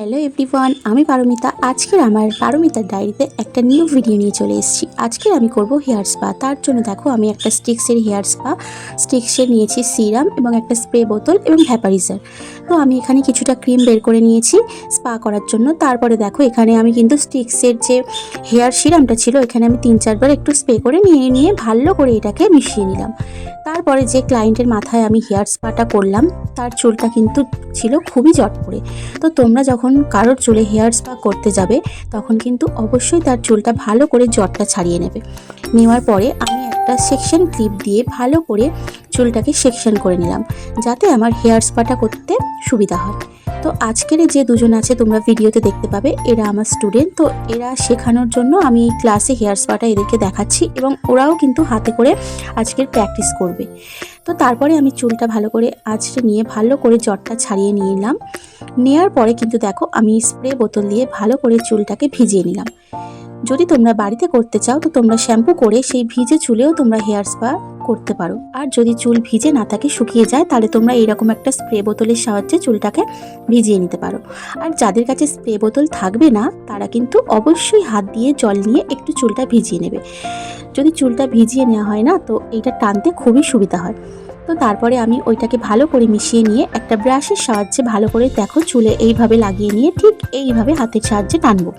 Hello everyone আমি পারমিতা। আজকের আমার পারমিতার ডায়েরিতে একটা নিউ ভিডিও নিয়ে চলে এসেছি। আজকের আমি করব হেয়ার স্পা। তার জন্য দেখো, আমি একটা স্টিক্সের হেয়ার স্পা। স্টিক্সের নিয়েছি সিরাম এবং একটা স্প্রে বোতল এবং ভ্যাপারিজার। তো আমি এখানে কিছুটা ক্রিম বের করে নিয়েছি স্পা করার জন্য। তারপরে দেখো, এখানে আমি কিন্তু স্টিক্সের যে হেয়ার সিরামটা ছিল, এখানে আমি তিন চারবার একটু স্প্রে করে নিয়ে নিয়ে ভালো করে এটাকে মিশিয়ে নিলাম। তারপরে যে ক্লায়েন্টের মাথায় আমি হেয়ার স্পাটা করলাম, তার চুলটা কিন্তু ছিল খুবই জট পড়ে তো তোমরা যখন কারোর চুলে হেয়ার স্পা করতে যাবে, তখন কিন্তু অবশ্যই তার চুলটা ভালো করে জটটা ছাড়িয়ে নেবে। নেওয়ার পরে আমি একটা সেকশন ক্লিপ দিয়ে ভালো করে চুলটাকে সেকশন করে নিলাম, যাতে আমার হেয়ার স্পাটা করতে সুবিধা হয়। তো আজকের যে দুজন আছে, তোমরা ভিডিওতে দেখতে পাবে, এরা আমার স্টুডেন্ট তো এরা শেখানোর জন্য আমি ক্লাসে হেয়ার স্পাটা এদেরকে দেখাচ্ছি এবং ওরাও কিন্তু হাতে করে আজকের প্র্যাকটিস করবে। তো তারপরে আমি চুলটা ভালো করে আঁচড়ে নিয়ে ভালো করে জটটা ছাড়িয়ে নিয়ে নিলাম। নেওয়ার পরে কিন্তু দেখো, আমি স্প্রে বোতল দিয়ে ভালো করে চুলটাকে ভিজিয়ে নিলাম। যদি তোমরা বাড়িতে করতে চাও, তো তোমরা শ্যাম্পু করে সেই ভিজে চুলেও তোমরা হেয়ার স্পা করতে পারো। আর যদি চুল ভিজে না থাকে, শুকিয়ে যায়, তাহলে তোমরা এইরকম একটা স্প্রে বোতলের সাহায্যে চুলটাকে ভিজিয়ে নিতে পারো। আর যাদের কাছে স্প্রে বোতল থাকবে না, তারা কিন্তু অবশ্যই হাত দিয়ে জল নিয়ে একটু চুলটা ভিজিয়ে নেবে। যদি চুলটা ভিজিয়ে নেওয়া হয় না, তো এইটা টানতে খুবই সুবিধা হয়। তো তারপরে আমি ওইটাকে ভালো করে মিশিয়ে নিয়ে একটা ব্রাশের সাহায্যে ভালো করে দেখো, চুলে এইভাবে লাগিয়ে নিয়ে ঠিক এইভাবে হাতের সাহায্যে টানবো।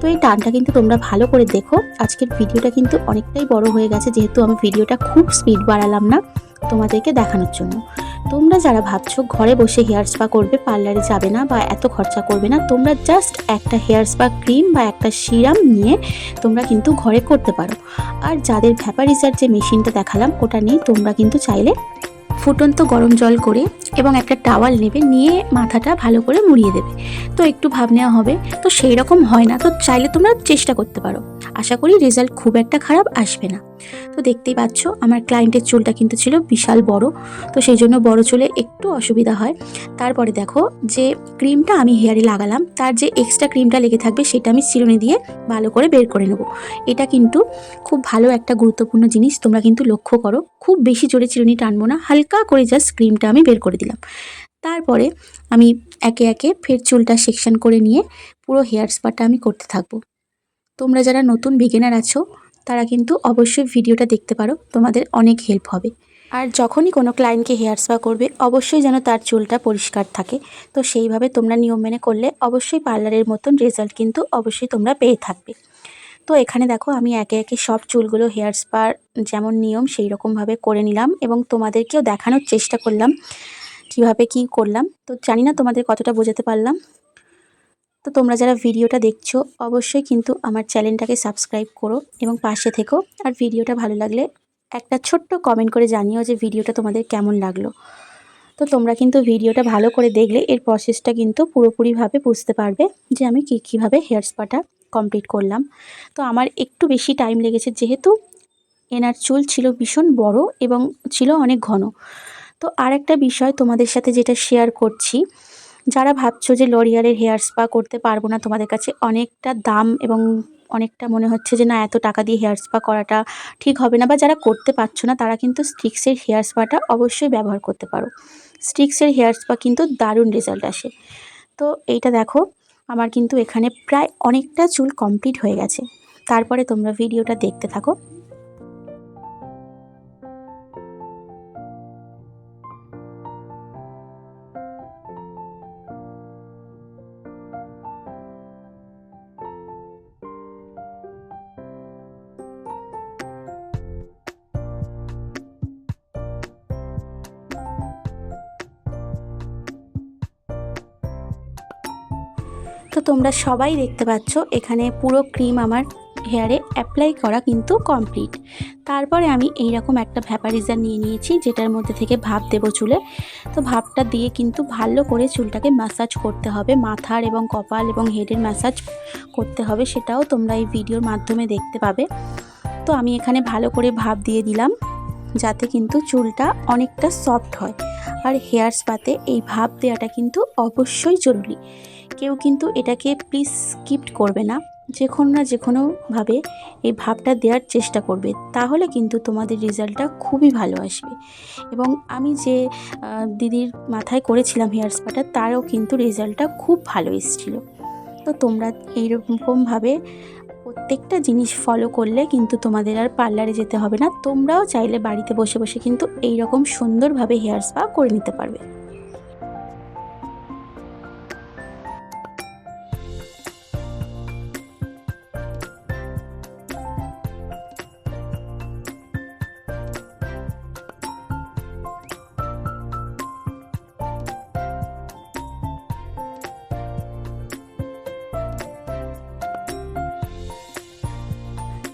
তো এই টানটা কিন্তু তোমরা ভালো করে দেখো। আজকের ভিডিওটা কিন্তু অনেকটাই বড় হয়ে গেছে, যেহেতু আমি ভিডিওটা খুব স্পিড বাড়ালাম না তোমাদেরকে দেখানোর জন্য। তোমরা যারা ভাবছ ঘরে বসে হেয়ার স্পা করবে পার্লারে যাবে না বা এত খরচা করবে না, তোমরা জাস্ট একটা হেয়ার স্পা ক্রিম বা একটা সিরাম নিয়ে তোমরা কিন্তু ঘরে করতে পারো। আর যাদের ভ্যাপারিজার যে মেশিনটা দেখালাম, ওটা নেই তোমরা কিন্তু চাইলে ফুটন্ত গরম জল করে এবং একটা টাওয়াল নেবে, নিয়ে মাথাটা ভালো করে মুড়িয়ে দেবে। তো একটু ভাব নেওয়া হবে। তো সেই রকম হয় না। তো চাইলে তোমরা চেষ্টা করতে পারো। আশা করি রেজাল্ট খুব একটা খারাপ আসবে না। তো দেখতেই পাচ্ছ, আমার ক্লায়েন্টের চুলটা কিন্তু ছিল বিশাল বড়। তো সেই জন্য বড় চুলে একটু অসুবিধা হয়। তারপরে দেখো যে ক্রিমটা আমি হেয়ারে লাগালাম, তার যে এক্সট্রা ক্রিমটা লেগে থাকবে সেটা আমি চিরুনি দিয়ে ভালো করে বের করে নেব। এটা কিন্তু খুব ভালো একটা গুরুত্বপূর্ণ জিনিস, তোমরা কিন্তু লক্ষ্য করো। খুব বেশি জোরে চিরুনি টানবো না, হালকা করে জাস্ট ক্রিমটা আমি বের করে দিলাম। তারপরে আমি একে একে ফের চুলটা সেকশন করে নিয়ে পুরো হেয়ার স্পাটা আমি করতে থাকব। তোমরা যারা নতুন বিগিনার আছো তারা কিন্তু অবশ্যই ভিডিওটা দেখতে পারো, তোমাদের অনেক হেল্প হবে। আর যখনই কোনো ক্লায়েন্টকে হেয়ার স্পা করবে, অবশ্যই যেন তার চুলটা পরিষ্কার থাকে। তো সেইভাবে তোমরা নিয়ম মেনে করলে অবশ্যই পার্লারের মতন রেজাল্ট কিন্তু অবশ্যই তোমরা পেয়ে থাকবে। তো এখানে দেখো, আমি একে একে সব চুলগুলো হেয়ার স্পার যেমন নিয়ম সেই রকমভাবে করে নিলাম এবং তোমাদেরকেও দেখানোর চেষ্টা করলাম, কীভাবে কি করলাম। তো জানি না তোমাদের কতটা বোঝাতে পারলাম। তো তোমরা যারা ভিডিওটা দেখছ, অবশ্যই কিন্তু আমার চ্যানেলটাকে সাবস্ক্রাইব করো এবং পাশে থেকো। আর ভিডিওটা ভালো লাগলে একটা ছোট্ট কমেন্ট করে জানিও যে ভিডিওটা তোমাদের কেমন লাগল। তো তোমরা কিন্তু ভিডিওটা ভালো করে দেখলে, এর প্রসেসটা কিন্তু পুরোপুরিভাবে বুঝতে পারবে যে আমি কী, কীভাবে হেয়ার স্পাটা কমপ্লিট করলাম। তো আমার একটু বেশি টাইম লেগেছে যেহেতু এনার চুল ছিল ভীষণ বড় এবং ছিল অনেক ঘন। তো আর একটা বিষয় তোমাদের সাথে যেটা শেয়ার করছি যারা ভাবছ যে লরিয়ালের হেয়ার স্পা করতে পারব না, তোমাদের কাছে অনেকটা দাম এবং অনেকটা মনে হচ্ছে যে না, এত টাকা দিয়ে হেয়ার স্পা করাটা ঠিক হবে না বা যারা করতে পারছ না, তারা কিন্তু স্টিক্সের হেয়ার স্পাটা অবশ্যই ব্যবহার করতে পারো। স্টিক্সের হেয়ার স্পা কিন্তু দারুণ রেজাল্ট আসে। তো এইটা দেখো, আমার কিন্তু এখানে প্রায় অনেকটা চুল কমপ্লিট হয়ে গেছে। তারপরে তোমরা ভিডিওটা দেখতে থাকো। তো তোমরা সবাই দেখতে পাচ্ছ, এখানে পুরো ক্রিম আমার হেয়ারে অ্যাপ্লাই করা কিন্তু কমপ্লিট তারপরে আমি এই রকম একটা ভ্যাপারিজার নিয়ে নিয়েছি, যেটার মধ্যে থেকে ভাপ দেবো চুলে। তো ভাপটা দিয়ে কিন্তু ভালো করে চুলটাকে ম্যাসাজ করতে হবে, মাথার এবং কপাল এবং হেডের ম্যাসাজ করতে হবে, সেটাও তোমরা এই ভিডিওর মাধ্যমে দেখতে পাবে। তো আমি এখানে ভালো করে ভাপ দিয়ে দিলাম, যাতে কিন্তু চুলটা অনেকটা সফট হয়। আর হেয়ার স্পাতে এই ভাপ দেওয়াটা কিন্তু অবশ্যই জরুরি। কেউ কিন্তু এটাকে প্লিজ স্কিপ্ট করবে না। যে কোনো না যে কোনোভাবে এই ভাবটা দেওয়ার চেষ্টা করবে, তাহলে কিন্তু তোমাদের রেজাল্টটা খুবই ভালো আসবে। এবং আমি যে দিদির মাথায় করেছিলাম হেয়ার স্পাটা তারও কিন্তু রেজাল্টটা খুব ভালো এসেছিল। তো তোমরা এইরকমভাবে প্রত্যেকটা জিনিস ফলো করলে কিন্তু তোমাদের আর পার্লারে যেতে হবে না। তোমরাও চাইলে বাড়িতে বসে বসে কিন্তু এই রকম সুন্দরভাবে হেয়ার স্পা করে নিতে পারবে।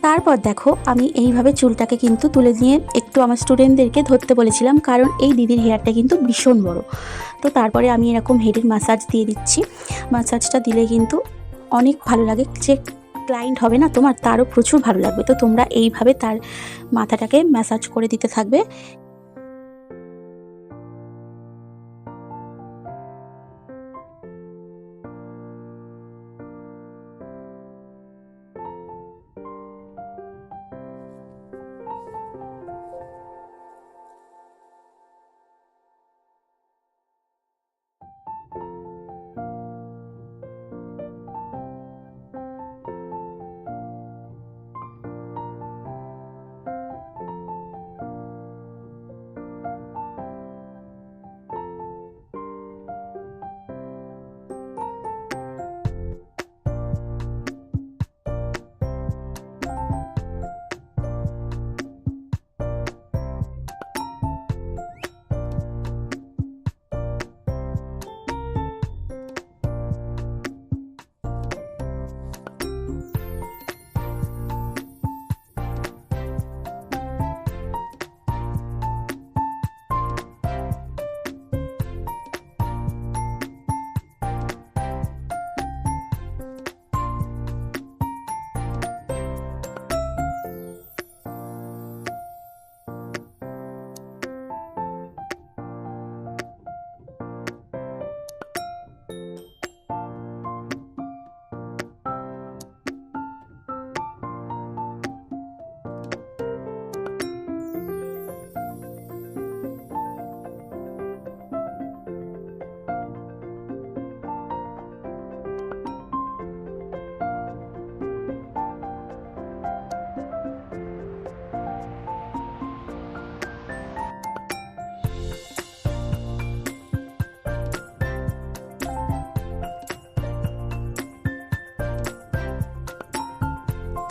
তারপর দেখো, আমি এইভাবে চুলটাকে কিন্তু তুলে নিয়ে একটু আমার স্টুডেন্টদেরকে ধরতে বলেছিলাম, কারণ এই দিদির হেয়ারটা কিন্তু ভীষণ বড়। তো তারপরে আমি এরকম হেডের মাসাজ দিয়ে দিচ্ছি। মাসাজটা দিলে কিন্তু অনেক ভালো লাগে। যে ক্লায়েন্ট হবে না, তোমার তারও প্রচুর ভালো লাগবে। তো তোমরা এইভাবে তার মাথাটাকে ম্যাসাজ করে দিতে থাকবে।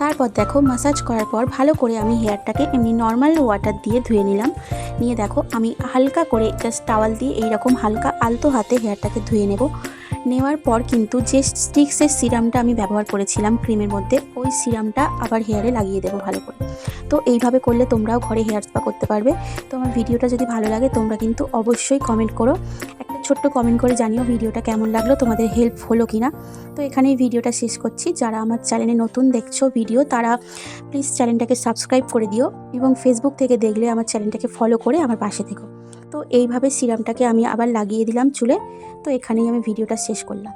তারপর দেখো মাসাজ করার পর ভালো করে আমি হেয়ারটাকে এমনি নর্মাল ওয়াটার দিয়ে ধুয়ে নিলাম। নিয়ে দেখো আমি হালকা করে জাস্ট টাওয়াল দিয়ে এইরকম হালকা আলতো হাতে হেয়ারটাকে ধুয়ে নেব। নেওয়ার পর কিন্তু যে স্টিক্সের সিরামটা আমি ব্যবহার করেছিলাম ক্রিমের মধ্যে, ওই সিরামটা আবার হেয়ারে লাগিয়ে দেবো ভালো করে। তো এইভাবে করলে তোমরাও ঘরে হেয়ার স্পা করতে পারবে। তো আমার ভিডিওটা যদি ভালো লাগে তোমরা কিন্তু অবশ্যই কমেন্ট করো। ছোট্ট কমেন্ট করে জানিও ভিডিওটা কেমন লাগল, তোমাদের হেল্প হলো কি না তো এখানেই ভিডিওটা শেষ করছি। যারা আমার চ্যানেলে নতুন দেখছ ভিডিও তারা প্লিজ চ্যানেলটাকে সাবস্ক্রাইব করে দিও এবং ফেসবুক থেকে দেখলে আমার চ্যানেলটাকে ফলো করে আমার পাশে থেকো। তো এইভাবে সিরামটাকে আমি আবার লাগিয়ে দিলাম চুলে। তো এখানেই আমি ভিডিওটা শেষ করলাম।